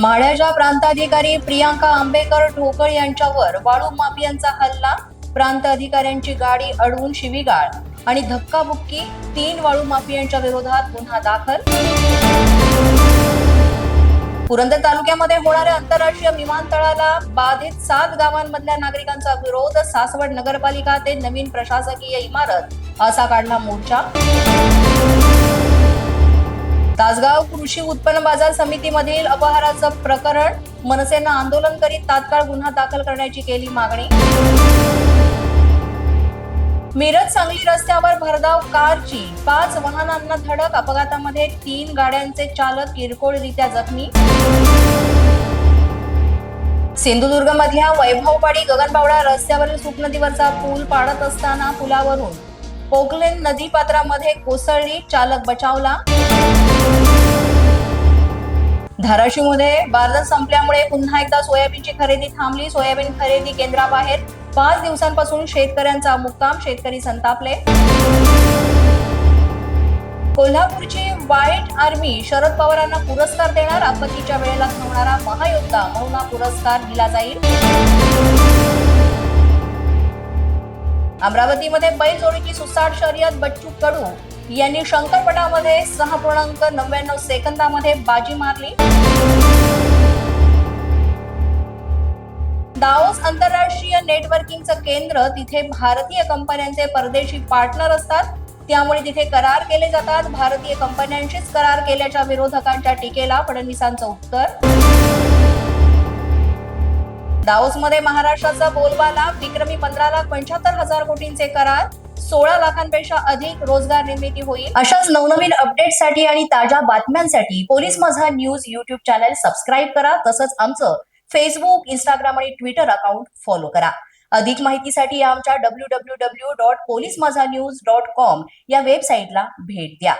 माळ्याच्या प्रांताधिकारी प्रियांका आंबेकर ढोकळ यांच्यावर वाळू माफियांचा हल्ला. प्रांत अधिकाऱ्यांची गाडी अडवून शिवीगाळ आणि धक्काबुक्की. तीन वाळू माफियांच्या विरोधात गुन्हा दाखल. पुरंदर तालुक्यामध्ये होणाऱ्या आंतरराष्ट्रीय विमानतळाला बाधित सात गावांमधल्या नागरिकांचा विरोध. सासवड नगरपालिका ते नवीन प्रशासकीय इमारत असा काढला मोर्चा. तासगाव कृषी उत्पन्न बाजार समितीमधील अपहाराचं प्रकरण मनसेनं आंदोलन करीत तात्काळ गुन्हा दाखल करण्याची केली मागणी. मिरज सांगली रस्त्यावर भरधाव कारची पाच वाहनांना धडक अपघातामध्ये तीन गाड्यांचे चालक किरकोळरित्या जखमी. सिंधुदुर्गमधल्या वैभववाडी गगनबावडा रस्त्यावरील सुपनदीवरचा पूल पाडत असताना पुलावरून पोकलेन नदीपात्रामध्ये कोसळली चालक बचावला. धाराशिवमध्ये बाजार संपल्यामुळे पुन्हा एकदा सोयाबीनची खरेदी थांबली. सोयाबीन खरेदी केंद्राबाहेर. पाच दिवसांपासून शेतकऱ्यांचा मुक्काम. शेतकरी संतापले. कोल्हापूरची व्हाईट आर्मी शरद पवारांना पुरस्कार देणार. आपत्तीच्या वेळेला होणारा महायोद्धा म्हणून हा पुरस्कार दिला जाईल. अमरावतीमध्ये बैल जोडीची सुसाट शर्यत बच्चू कडू. यांनी शंकरपटामध्ये सहा पूर्णांक नव्याण्णव सेकंदामध्ये बाजी मारली. दाओस आंतरराष्ट्रीय नेटवर्किंगचं केंद्र तिथे भारतीय कंपन्यांचे परदेशी पार्टनर असतात. त्यामुळे तिथे करार केले जातात. भारतीय कंपन्यांशीच करार केल्याच्या विरोधकांच्या टीकेला फडणवीसांचं उत्तर. दाओसमध्ये महाराष्ट्राचा बोलबाला विक्रमी पंधरा लाख पंच्याहत्तर हजार कोटींचे करार. सोळा लाखांपेक्षा अधिक रोजगार निर्मिती होईल. अशाच नवनवीन अपडेटसाठी आणि ताज्या बातम्यांसाठी police Majha news YouTube channel subscribe करा. तसंच आमचं फेसबुक इंस्टाग्राम आणि ट्विटर अकाउंट फॉलो करा. अधिक माहितीसाठी आमच्या W W W dot police Majha news dot com या वेबसाईटला भेट द्या.